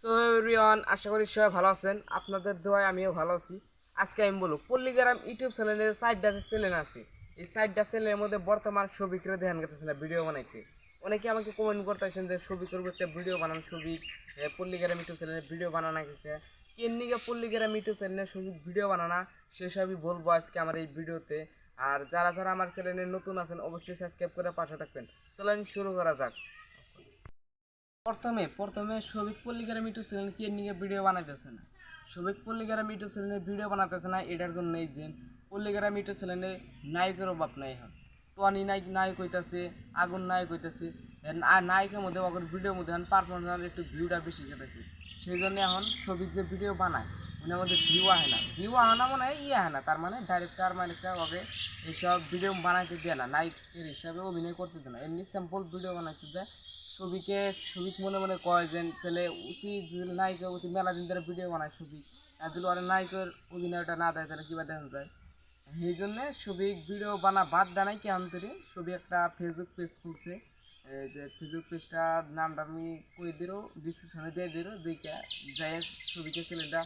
So everyone আশা করি সবাই ভালো আছেন। আপনাদের দোয়ায় আমিও ভালো আছি। আজকে আমি বলব, পল্লীগ্রাম ইউটিউব চ্যানেলের সাইডটা চ্যানেল আছে এই সাইডটা চ্যানেলের মধ্যে বর্তমান ছবি করে ধ্যান করতেছে না ভিডিও বানাইতে। অনেকে আমাকে কমেন্ট করতেছেন যে, ছবি করব একটা ভিডিও বানান ছবি পল্লীগ্রাম ইউটিউব চ্যানেলে ভিডিও বানানো গেছে। কেন্নিকে পল্লীগ্রাম ইউটিউব চ্যানেলে ছবি ভিডিও বানানা, সেসবই বলব আজকে আমার এই ভিডিওতে আর যারা যারা আমার চ্যানেলে নতুন আছেন, অবশ্যই সাবস্ক্রাইব করে পাশে থাকবেন। চলেন শুরু করা যাক। প্রথমে প্রথমে সবিক পল্লিগ্রাম ইউটিউব চ্যানেল কি নিয়ে ভিডিও বানাইতেছে না। সবিক পল্লিগ্রাম ইউটিউব চ্যানেলে ভিডিও বানাতেছে না, এটার জন্য এই যে পল্লিগ্রাম ইউটিউব চ্যানেলে নায়কের অভাব নাই এখন। টনি নায়ক নায়ক হইতাছে, আগুন নায়ক হইতাছে আর নায়কের মধ্যে ওদের ভিডিওর মধ্যে এখন পারফরমেন্স একটু ভিউটা বেশি খেতেছে। সেই জন্য এখন সবিক যে ভিডিও বানায় ওনার মধ্যে ভিউ আহে না। ভিউ আহে না মানে ই আহে না, তার মানে ডাইরেক্টর মাইরেক্টর হবে এইসব ভিডিও বানাইতে দেয় না, নায়কের হিসাবে অভিনয় করতে দেয় না। এমনি স্যাম্পল ভিডিও বানাইতে দেয় ছবিকে ছবিক মনে মনে কয় যে, তাহলে অতি যদি নায়িকা অতি মেলা দিন ধরে ভিডিও বানায় ছবি আর যদি অনেক নায়কের অভিনয়টা না দেয়, তাহলে কীভাবে দেখা যায়? সেই জন্যে ছবি ভিডিও বানা বাদ দেয় নাই কেমন করে। ছবি একটা ফেসবুক পেজ খুলছে। যে ফেসবুক পেজটার নামটা আমি কই দিও ডিসক্রিপশনে দিয়ে দিও দেখে যাই ছবিকে ছেলেটা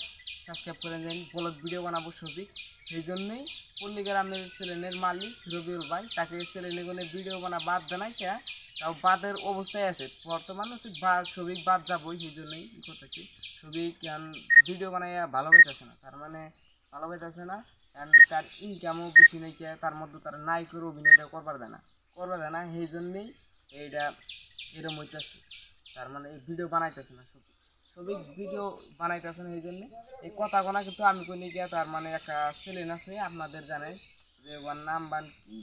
সাবস্ক্রাইব করে দেন ব্লগ ভিডিও বানাবো ছবি। সেই জন্যই পল্লীগ্রামের ছেলেনের মালিক রবিউল ভাই, তাকে ছেলেগুলো ভিডিও বানা বাদ দেয় কে তাও বাদের অবস্থায় আছে। বর্তমানে তো বা ছবি বাদ যাবই, সেই জন্যই করতেছি। ছবি কেন ভিডিও বানাইয়া ভালো পাইতেছে না। তার মানে ভালো পাইতেছে না, কারণ তার ইনকামও বেশি নেই কে তার মধ্যে তার নায়কের অভিনয়টা করবার দেয় না। করবার দেয় না, সেই জন্যই এইটা, এরম হইতেছে। তার মানে এই ভিডিও বানাইতেছে না, ছবি। ছবি ভিডিও বানাইতেছে না এই জন্যে। এই কথা গোনা কিন্তু আমি কই গিয়া তার মানে একটা ছেলে আছে আপনাদের জানেন যে ওর নাম বান কি?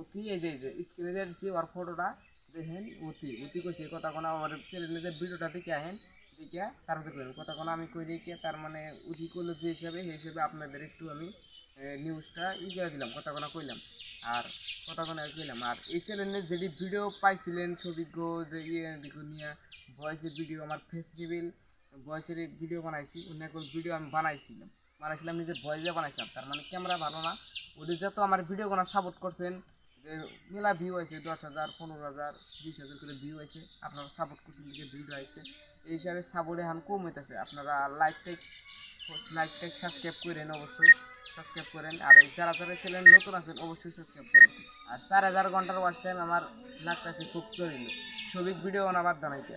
অতি এই যে যে স্ক্রিনে যে ওর ফটোটা দেখেন, অতি। অতি কইছে কথা কোনো আমার ছেলে যে ভিডিওটা দেখে আহেন। দেখে তারপরে করেন কথা কোনো আমি কই রেখে তার মানে অতি করল যে হিসাবে, সেই হিসাবে আপনাদের একটু আমি নিউজটা ই করে দিলাম কথা কোনো কইলাম। আর কোনো কইলাম। আর এই চ্যানেলে যেটি ভিডিও পাইছিলেন ছবি গো, যে ইয়ে দিকে নিয়ে ভয়েসের ভিডিও আমার ফেস রিভিল ভয়েসের ভিডিও বানাইছি, অন্য ভিডিও আমি বানাইছিলাম। বানাইছিলাম নিজের ভয়েসে বানাইছিলাম, তার মানে ক্যামেরা ভালো না। ওদের যত আমার ভিডিও কোনো সাপোর্ট করছেন যে মেলা ভিউ আছে, দশ হাজার, পনেরো হাজার, বিশ হাজার করে ভিউ আছে। আপনারা সাপোর্ট করছেন দিকে ভিউ আছে এই হিসাবে সাপোর্ট এখন কম হইতেছে। আপনারা লাইক টাইক লাইক টাইক সাবস্ক্রাইব করেন অবশ্যই। সাবস্ক্রাইব করেন। আর এই যারা যারা ছিলেন নতুন আছেন, অবশ্যই সাবস্ক্রাইব করেন। আর চার হাজার ঘণ্টার ওয়াচ টাইম আমার লাগতেছে খুব চলিল সবিক ভিডিও বানাবার দানাইতে।